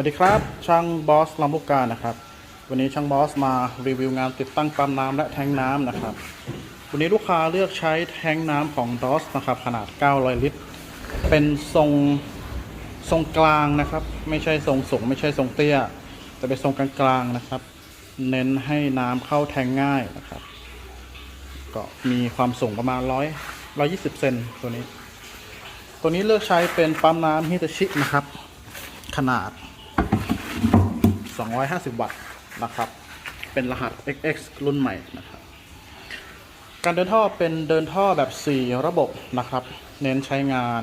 วัสดีครับ ช่างบอสลำลูกกานะครับ วันนี้ช่างบอสมารีวิวงานติดตั้งปั๊มน้ำและแทงน้ำนะครับ วันนี้ลูกค้าเลือกใช้แทงน้ำของดอสนะครับ ขนาด 900 ลิตร เป็นทรงทรงกลางนะครับ ไม่ใช่ทรงสูงไม่ใช่ทรงเตี้ย แต่เป็นทรงกลางๆนะครับ เน้นให้น้ำเข้าแทงง่ายนะครับ ก็มีความสูงประมาณ 100 120 เซนตัวนี้ ตัวนี้เลือกใช้เป็นปั๊มน้ำฮิตาชินะครับ ขนาด 250 วัตต์นะครับ เป็นรหัส XX รุ่นใหม่นะครับ การเดินท่อเป็นเดินท่อแบบ 4 ระบบนะครับ เน้นใช้งาน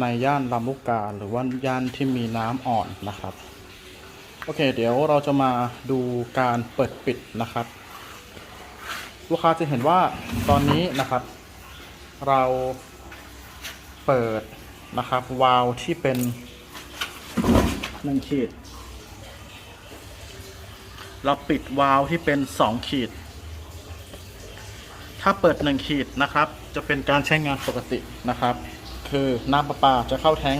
ในย่านลำลูกกาหรือว่าย่านที่มีน้ำอ่อนนะครับ โอเค เดี๋ยวเราจะมาดูการเปิดปิดนะครับ ลูกค้าจะเห็นว่าตอนนี้นะครับ เราเปิดนะครับ วาล์วที่เป็นหนึ่งขีด เราปิดวาล์วที่เป็นสองขีด ถ้าเปิดหนึ่งขีดนะครับ จะเป็นการใช้งานปกตินะครับ คือน้ำประปาจะเข้าแท้ง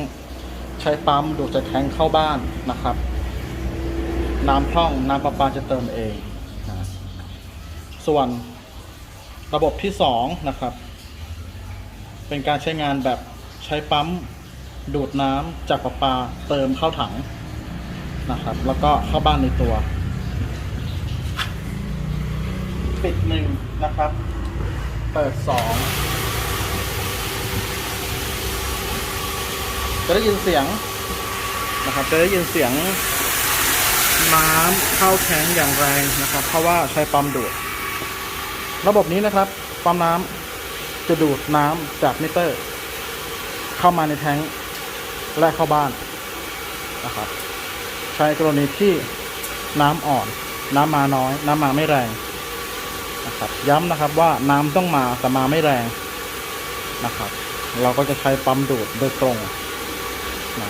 ใช้ปั๊มดูดจากแท้งเข้าบ้านนะครับ น้ำพร่องน้ำประปาจะเติมเองนะส่วนระบบที่สองนะครับ เป็นการใช้งานแบบใช้ปั๊มดูดน้ำจากประปาเติมเข้าถังนะครับ แล้วก็เข้าบ้านในตัว ปิดหนึ่งนะครับ เปิดสองจะได้ยินเสียงนะครับ จะได้ยินเสียงน้ำเข้าแทงอย่างแรงนะครับ เพราะว่าใช้ปั๊มดูด ระบบนี้นะครับปั๊มน้ำจะดูดน้ำจากมิเตอร์ เข้ามาในแทงและเข้าบ้านนะครับ ใช้กรณีที่น้ำอ่อน น้ำมาน้อย น้ำมาไม่แรง นะครับ ย้ำนะครับว่าน้ำต้องมาแต่มาไม่แรงนะครับ เราก็จะใช้ปั๊มดูดโดยตรงนะ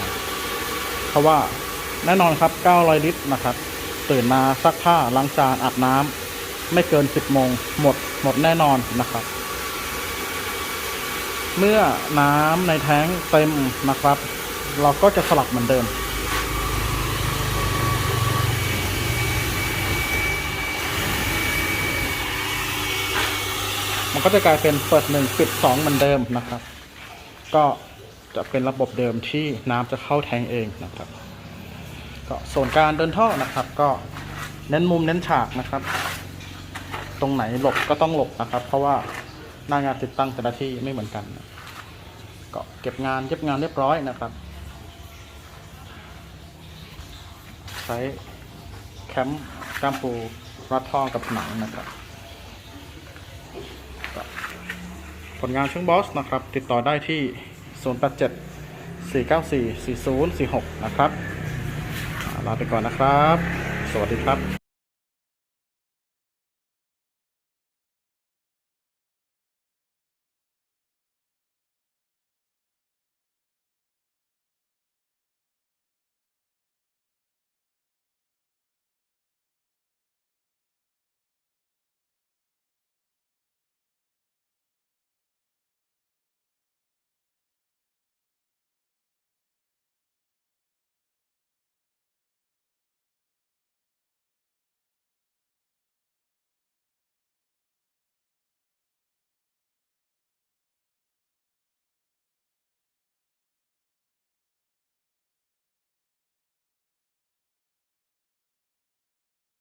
เพราะว่าแน่นอนครับ 900 ลิตรนะครับ ตื่นมาซักผ้าล้างจานอาบน้ำไม่เกิน 10โมงหมดหมดแน่นอนนะครับ เมื่อน้ำในแท้งเต็มนะครับ เราก็จะสลับเหมือนเดิม ก็จะกลายเป็นเปิดหนึ่งปิดสองเหมือนเดิมนะครับ ก็จะเป็นระบบเดิมที่น้ำจะเข้าแทงเองนะครับก็ส่วนการเดินท่อนะครับ ก็เน้นมุมเน้นฉากนะครับ ตรงไหนหลบก็ต้องหลบนะครับ เพราะว่าหน้างานติดตั้งแต่ละที่ไม่เหมือนกัน ก็เก็บงานเย็บงานเรียบร้อยนะครับ ใช้แคมป์กล้ามปูรัดท่อกับหนังนะครับก็ ผลงานช่างบอสนะครับ ติดต่อได้ที่ 087 494 4046 นะครับลาไปก่อนนะครับ สวัสดีครับ